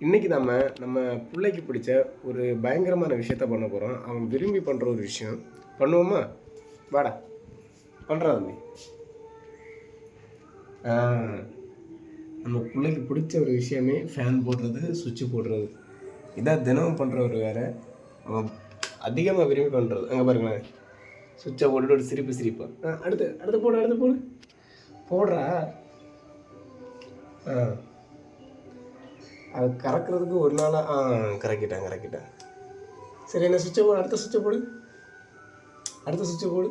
இன்றைக்கி நம்ம நம்ம பிள்ளைக்கு பிடிச்ச ஒரு பயங்கரமான விஷயத்த பண்ண போகிறோம் அவன் விரும்பி பண்ணுற ஒரு விஷயம். பண்ணுவோமா? வாடா. பண்ணுறா தம்பி. நம்ம பிள்ளைக்கு பிடிச்ச ஒரு விஷயமே ஃபேன் போடுறது சுவிட்ச் போடுறது. இதான் தினமும் பண்ணுற ஒரு வேறு. அவன் அதிகமாக விரும்பி பண்ணுறது அங்கே பாருங்களேன். சுவிட்சை போட்டுட்டு ஒரு சிரிப்பு சிரிப்பான் ஆ அடுத்து அடுத்து போடு அடுத்து போடு. போடுறா. ஆ. அது கறக்கிறதுக்கு ஒரு நாளாக ஆ கறக்கிட்டேன் கறக்கிட்டேன். சரி என்ன சுவிட்சை போடு அடுத்த சுவிட்சை போடு அடுத்த சுவிட்சை போடு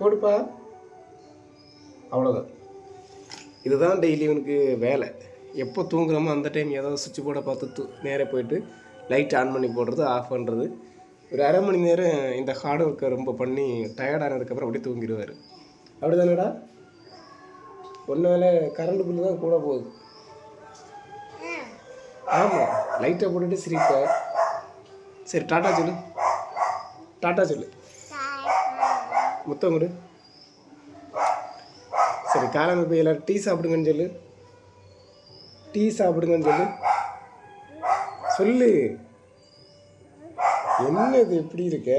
போடுப்பா. அவ்வளோதான் இதுதான் டெய்லி இவனுக்கு வேலை. எப்போ தூங்குறோமோ அந்த டைம் ஏதாவது சுவிட்ச் போர்டை பார்த்து தூ நேராக போயிட்டு லைட் ஆன் பண்ணி போடுறது ஆஃப் பண்ணுறது ஒரு அரை மணி நேரம் இந்த ஹார்ட் ஒர்க்கை ரொம்ப பண்ணி டயர்ட் ஆனதுக்கப்புறம் அப்படியே தூங்கிடுவார். அப்படி தானடா ஒன்றால் கரண்ட் பில்லு தான் கூட போகுது. ஆமாம் லைட்டை போட்டுட்டு சிரிப்ப. சரி டாட்டா சொல்லு. டாட்டா சொல்லு. முத்தம் கொடு. சரி காலையில் போய் எல்லாரும் டீ சாப்பிடுங்கன்னு சொல்லு. டீ சாப்பிடுங்கன்னு சொல்லு. சொல்லு. என்ன இது எப்படி இருக்க?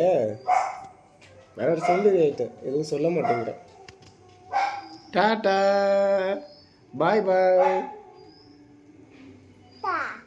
வேற சொல்லு ஐட்ட எதுவும் சொல்ல மாட்டேங்கிறேன் Ta-da. Bye-bye. Bye.